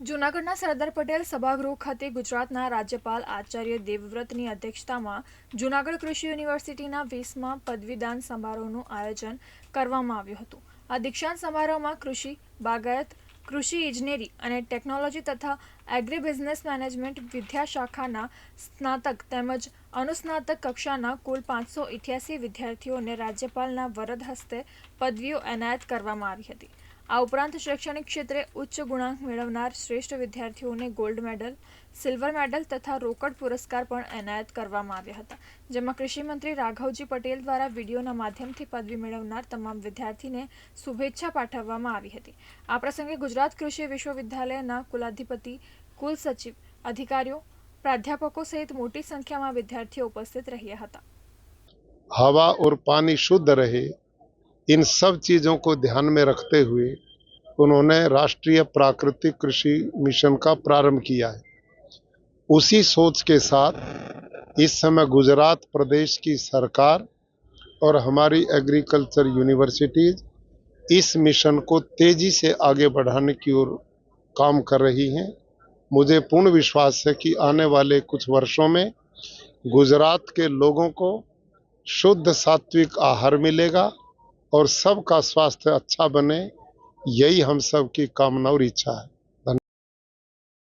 જૂનાગઢના સરદાર પટેલ સભાગૃહ ખાતે ગુજરાતના રાજ્યપાલ આચાર્ય દેવવ્રતની અધ્યક્ષતામાં જૂનાગઢ કૃષિ યુનિવર્સિટીના વીસમાં પદવીદાન સમારોહનું આયોજન કરવામાં આવ્યું હતું. આ દીક્ષાંત સમારોહમાં કૃષિ, બાગાયત, કૃષિ ઇજનેરી અને ટેકનોલોજી તથા એગ્રી બિઝનેસ મેનેજમેન્ટ વિદ્યાશાખાના સ્નાતક તેમજ અનુસ્નાતક કક્ષાના કુલ પાંચસો ઇઠ્યાસી વિદ્યાર્થીઓને રાજ્યપાલના વરદ હસ્તે પદવીઓ એનાયત કરવામાં આવી હતી. આ ઉપરાંત શૈક્ષણિક ક્ષેત્રે ઉચ્ચ ગુણાંક મેળવનાર શ્રેષ્ઠ વિદ્યાર્થીઓને ગોલ્ડ મેડલ, સિલ્વર મેડલ તથા રોકડ પુરસ્કાર પણ એનાયત કરવામાં આવ્યા હતા. જેમાં કૃષિ મંત્રી રાઘવજી પટેલ દ્વારા વિડીયોના માધ્યમથી પદવી મેળવનાર તમામ વિદ્યાર્થીને શુભેચ્છા પાઠવવામાં આવી હતી. આ પ્રસંગે ગુજરાત કૃષિ વિશ્વવિદ્યાલયના કુલાધિપતિ, કુલ સચિવ, અધિકારીઓ, પ્રાધ્યાપકો સહિત મોટી સંખ્યામાં વિદ્યાર્થીઓ ઉપસ્થિત રહ્યા હતા. હવા ઓર પાણી શુદ્ધ રહે इन सब चीज़ों को ध्यान में रखते हुए उन्होंने राष्ट्रीय प्राकृतिक कृषि मिशन का प्रारंभ किया है। उसी सोच के साथ इस समय गुजरात प्रदेश की सरकार और हमारी एग्रीकल्चर यूनिवर्सिटीज इस मिशन को तेज़ी से आगे बढ़ाने की ओर काम कर रही हैं। मुझे पूर्ण विश्वास है कि आने वाले कुछ वर्षों में गुजरात के लोगों को शुद्ध सात्विक आहार मिलेगा और सबका स्वास्थ्य अच्छा बने यही हम सब की कामना और इच्छा है।